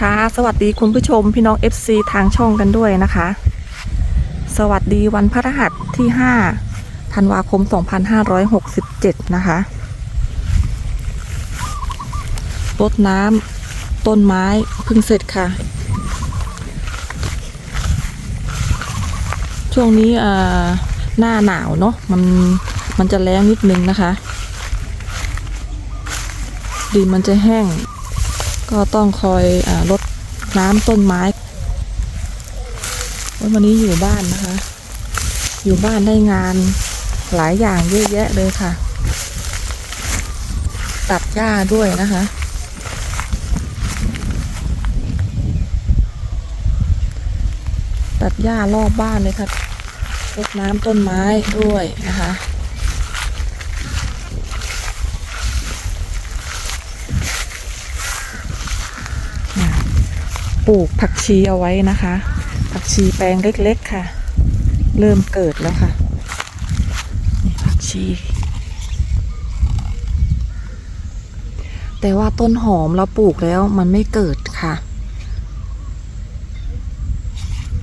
ค่ะ สวัสดีคุณผู้ชมพี่น้อง FC ทางช่องกันด้วยนะคะ สวัสดีวันพฤหัสที่5ธันวาคม 2567 นะคะรดน้ำต้นไม้เพิ่งเสร็จค่ะ ช่วงนี้อ่าหน้าหนาวเนาะมันมันจะแรงนิดนึงนะคะ ดินมันจะแห้ง ก็ต้องคอยอารดน้ำต้นไม้วันนี้อยู่บ้านนะคะ อยู่บ้านได้งานหลายอย่างเยอะแยะเลยค่ะ ตัดหญ้าด้วยนะคะตัดหญ้ารอบบ้านเลยค่ะรดน้ำต้นไม้ด้วยนะคะ ปลูกผักชีเอาไว้นะคะ ผักชีแปลงเล็กๆค่ะ เริ่มเกิดแล้วค่ะนี่ผักชี แต่ว่าต้นหอมเราปลูกแล้วมันไม่เกิดค่ะ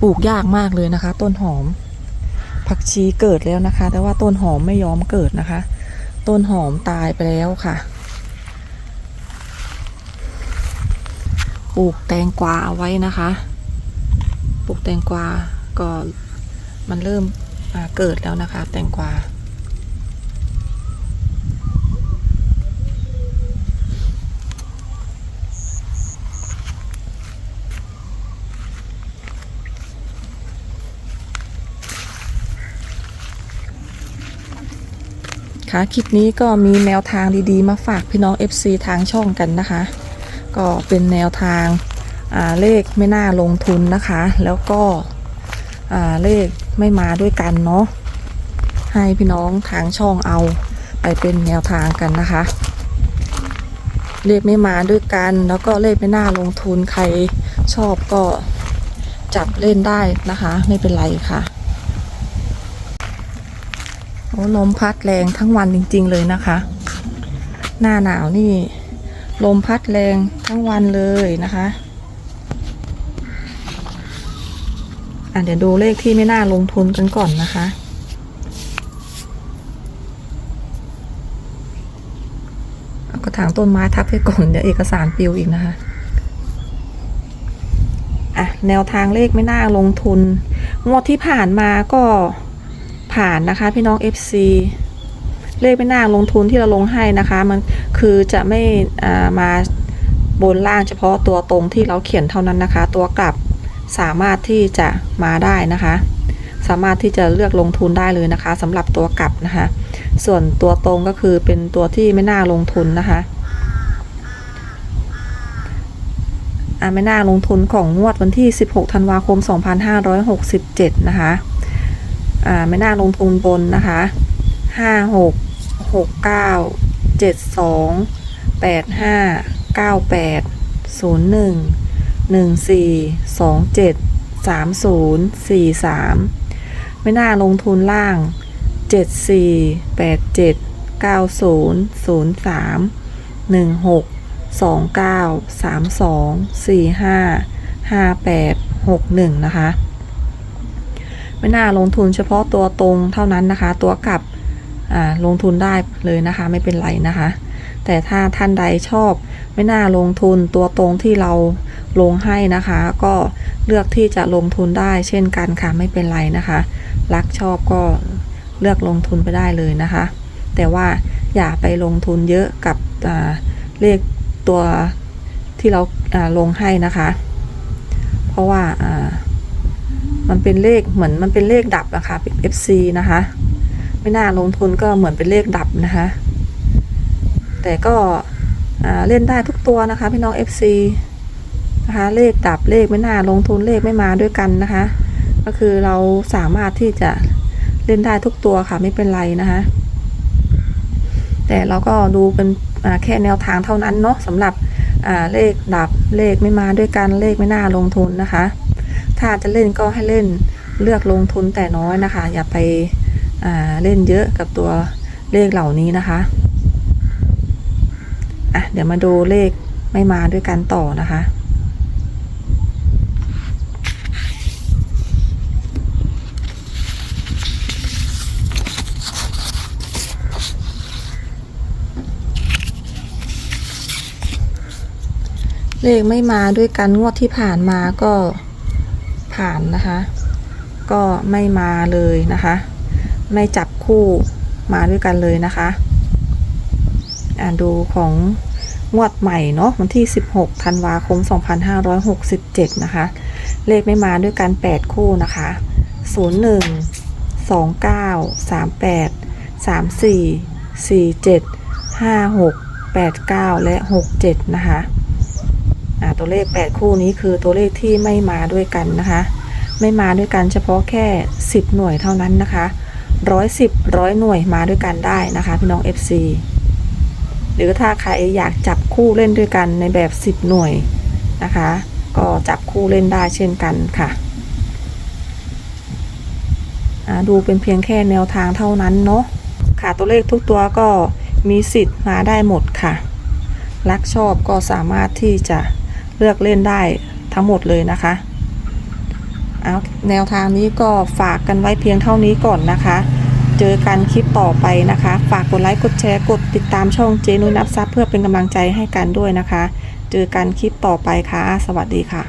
ปลูกยากมากเลยนะคะ ต้นหอม ผักชีเกิดแล้วนะคะ แต่ว่าต้นหอมไม่ยอมเกิดนะคะ ต้นหอมตายไปแล้วค่ะ ปลูกแตงกวาเอาไว้นะคะ ปลูกแตงกวาก็มันเริ่มเกิดแล้วนะคะ แตงกวาค่ะคลิปนี้ก็มีแนวทางดีๆ มาฝากพี่น้อง FC ทางช่องกันนะคะ ก็เป็นแนวทางาเลขไม่น่าลงทุนนะคะ แล้วก็เลขไม่มาด้วยกันเนาะให้พี่น้องทางช่องเอาไปเป็นแนวทางกันนะคะ เลขไม่มาด้วยกัน แล้วก็เลขไม่น่าลงทุนใครชอบก็จับเล่นได้นะคะ ไม่เป็นไรค่ะโอ้ลมพัดแรงทั้งวันจริง ๆ เลยนะคะ หน้าหนาวนี่ ลมพัดแรงทั้งวันเลยนะคะอะเดี๋ยวดูเลขที่ไม่น่าลงทุนกันก่อนนะคะ เอากระถางต้นไม้ทับให้ก่อน เดี๋ยวเอกสารปิวอีกนะคะ อะ แนวทางเลขไม่น่าลงทุน งวดที่ผ่านมาก็ผ่านนะคะพี่น้อง FC เลขไม่น่าลงทุนที่เราลงให้นะคะ มันคือจะไม่มาบนล่างเฉพาะตัวตรงที่เราเขียนเท่านั้นนะคะ ตัวกลับสามารถที่จะมาได้นะคะ สามารถที่จะเลือกลงทุนได้เลยนะคะสำหรับตัวกลับนะคะ ส่วนตัวตรงก็คือเป็นตัวที่ไม่น่าลงทุนนะคะอ่าไม่น่าลงทุนของงวดวันที่ 16 ธันวาคม 2567 นะคะอ่าไม่น่าลงทุนบนนะคะห้า หกเก้าเจ็ดสองแปดห้าเก้าแปดศูนย์หนึ่งหนึ่งสี่สองเจ็ดสามศูนย์สี่สามไม่น่าลงทุนล่างเจ็ดสี่แปดเจ็ดเก้าศูนย์ศูนย์สามหนึ่งหกสองเก้าสามสองสี่ห้าห้าแปดหกหนึ่งนะคะ ไม่น่าลงทุนเฉพาะตัวตรงเท่านั้นนะคะ ตัวกลับ ลงทุนได้เลยนะคะไม่เป็นไรนะคะ แต่ถ้าท่านใดชอบไม่น่าลงทุนตัวตรงที่เราลงให้นะคะ ก็เลือกที่จะลงทุนได้เช่นกันค่ะไม่เป็นไรนะคะ รักชอบก็เลือกลงทุนไปได้เลยนะคะ แต่ว่าอย่าไปลงทุนเยอะกับเลขตัวที่เราาลงให้นะคะ เพราะว่าามันเป็นเลขเหมือนมันเป็นเลขดับอะค่ะเป็น FC นะคะ ไม่น่าลงทุนก็เหมือนเป็นเลขดับนะคะ แต่ก็เล่นได้ทุกตัวนะคะ พี่น้อง FC นะคะเลขดับเลขไม่น่าลงทุนเลขไม่มาด้วยกันนะคะ ก็คือเราสามารถที่จะเล่นได้ทุกตัวค่ะไม่เป็นไรนะคะแต่เราก็ดูเป็นแค่แนวทางเท่านั้นเนาะสำหรับเลขดับเลขไม่มาด้วยกันเลขไม่น่าลงทุนนะคะ ถ้าจะเล่นก็ให้เล่นเลือกลงทุนแต่น้อยนะคะ อย่าไป เล่นเยอะกับตัวเลขเหล่านี้นะคะอะเดี๋ยวมาดูเลขไม่มาด้วยกันต่อนะคะเลขไม่มาด้วยกันงวดที่ผ่านมาก็ผ่านนะคะ ก็ไม่มาเลยนะคะ ไม่จับคู่มาด้วยกันเลยนะคะอ่าดูของงวดใหม่เนาะวันที่ 16ธันวาคม 2567 นะคะ เลขไม่มาด้วยกัน 8 คู่นะคะ 01 29 38 34 47 56 89 และ 67 นะคะอ่าตัวเลข 8 คู่นี้คือตัวเลขที่ไม่มาด้วยกันนะคะ ไม่มาด้วยกันเฉพาะแค่ 10 หน่วยเท่านั้นนะคะ ร้อยสิบร้อยหน่วยมาด้วยกันได้นะคะพี่น้อง FC หรือถ้าใครอยากจับคู่เล่นด้วยกันในแบบ10หน่วยนะคะ ก็จับคู่เล่นได้เช่นกันค่ะดูเป็นเพียงแค่แนวทางเท่านั้นเนาะค่ะตัวเลขทุกตัวก็มีสิทธิ์มาได้หมดค่ะ รักชอบก็สามารถที่จะเลือกเล่นได้ทั้งหมดเลยนะคะ เอาแนวทางนี้ก็ฝากกันไว้เพียงเท่านี้ก่อนนะคะ เจอกันคลิปต่อไปนะคะ ฝากกดไลค์กดแชร์กดติดตามช่องเจนุ้ยนับซับเพื่อเป็นกำลังใจให้กันด้วยนะคะ เจอกันคลิปต่อไปค่ะ สวัสดีค่ะ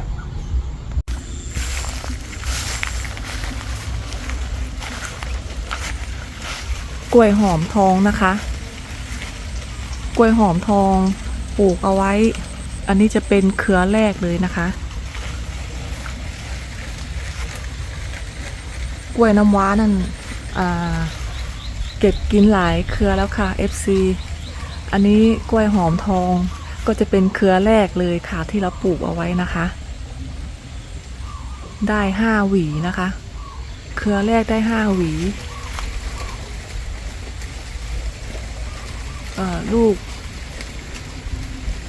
กล้วยหอมทองนะคะ กล้วยหอมทองปลูกเอาไว้ อันนี้จะเป็นเครือแรกเลยนะคะ กล้วยน้ำว้านั่นเก็บกินหลายเครือแล้วค่ะ FC อันนี้กล้วยหอมทองก็จะเป็นเครือแรกเลยค่ะที่เราปลูกเอาไว้นะคะ ได้ห้าหวีนะคะ เครือแรกได้ห้าหวีลูก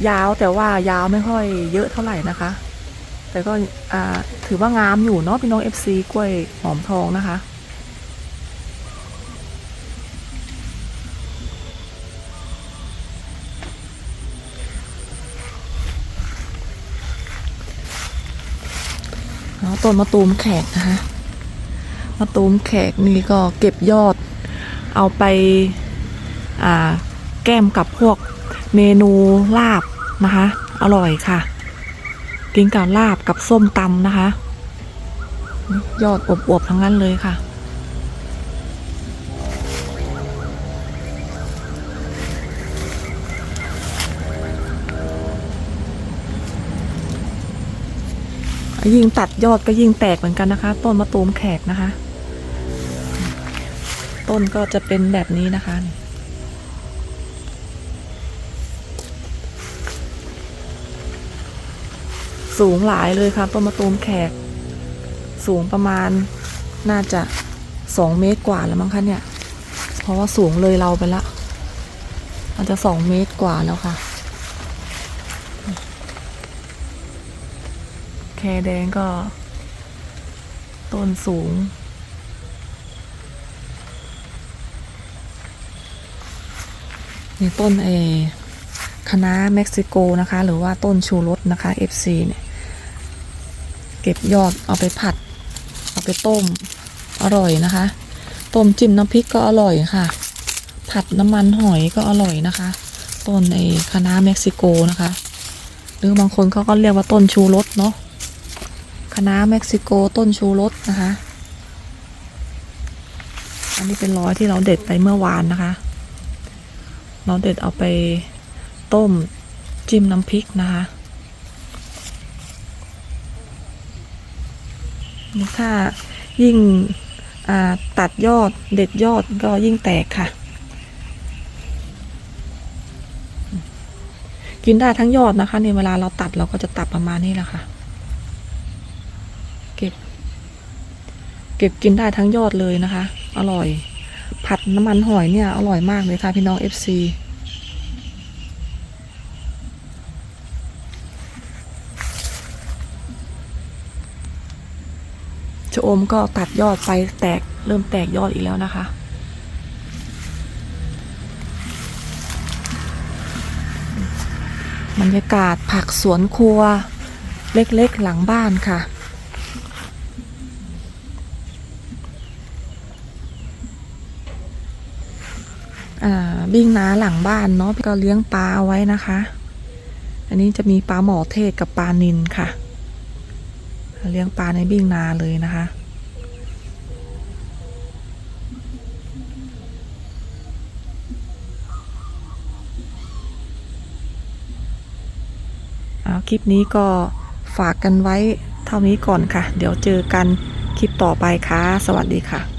ยาวแต่ว่ายาวไม่ค่อยเยอะเท่าไหร่นะคะ แต่ก็ถือว่างามอยู่เนาะพี่น้อง FC กล้วยหอมทองนะคะ ต้นมะตูมแขกนะคะมะตูมแขกนี่ก็เก็บยอด เอาไปาแก้มกับพวกเมนูลาบนะคะ อร่อยค่ะ กินกับลาบกับส้มตำนะคะ ยอดอวบๆทั้งนั้นเลยค่ะ ยิ่งตัดยอดก็ยิ่งแตกเหมือนกันนะคะ ต้นมะตูมแขกนะคะ ต้นก็จะเป็นแบบนี้นะคะ สูงหลายเลยค่ะต้นมะตูมแขก สูงประมาณน่าจะสองเมตรกว่าแล้วมั้งคะเนี่ย เพราะว่าสูงเลยเราไปละอาจจะสองเมตรกว่าแล้วค่ะ แคแดงก็ ต้นสูง นี่ต้นเอคณะเม็กซิโกนะคะ หรือว่าต้นชูรสนะคะ FC เนี่ย เก็บยอดเอาไปผัด เอาไปต้ม อร่อยนะคะ ต้มจิ้มน้ำพริกก็อร่อยค่ะ ผัดน้ำมันหอยก็อร่อยนะคะ ต้นไอ้คณะเม็กซิโกนะคะ หรือบางคนเขาก็เรียกว่าต้นชูรสเนาะคณะเม็กซิโกต้นชูรสนะคะ อันนี้เป็นร้อยที่เราเด็ดไปเมื่อวานนะคะ เราเด็ดเอาไปต้มจิ้มน้ำพริกนะคะ ถ้ายิ่งตัดยอดเด็ดยอดก็ยิ่งแตกค่ะ กินได้ทั้งยอดนะคะในเวลาเราตัดเราก็จะตัดประมาณนี้แหละค่ะ เก็บ เก็บกินได้ทั้งยอดเลยนะคะ อร่อย ผัดน้ำมันหอยเนี่ย อร่อยมากเลยค่ะพี่น้อง FC ชะอมก็ตัดยอดไปแตกเริ่มแตกยอดอีกแล้วนะคะ บรรยากาศผักสวนครัว เล็กๆหลังบ้านค่ะอ่าบิ้งนาหลังบ้านเนาะพี่ก็เลี้ยงปลาเอาไว้นะคะ อันนี้จะมีปลาหมอเทศกับปลานินค่ะ เลี้ยงปลาในบิ่งนาเลยนะคะ เอาคลิปนี้ก็ฝากกันไว้เท่านี้ก่อนค่ะ เดี๋ยวเจอกันคลิปต่อไปค่ะ สวัสดีค่ะ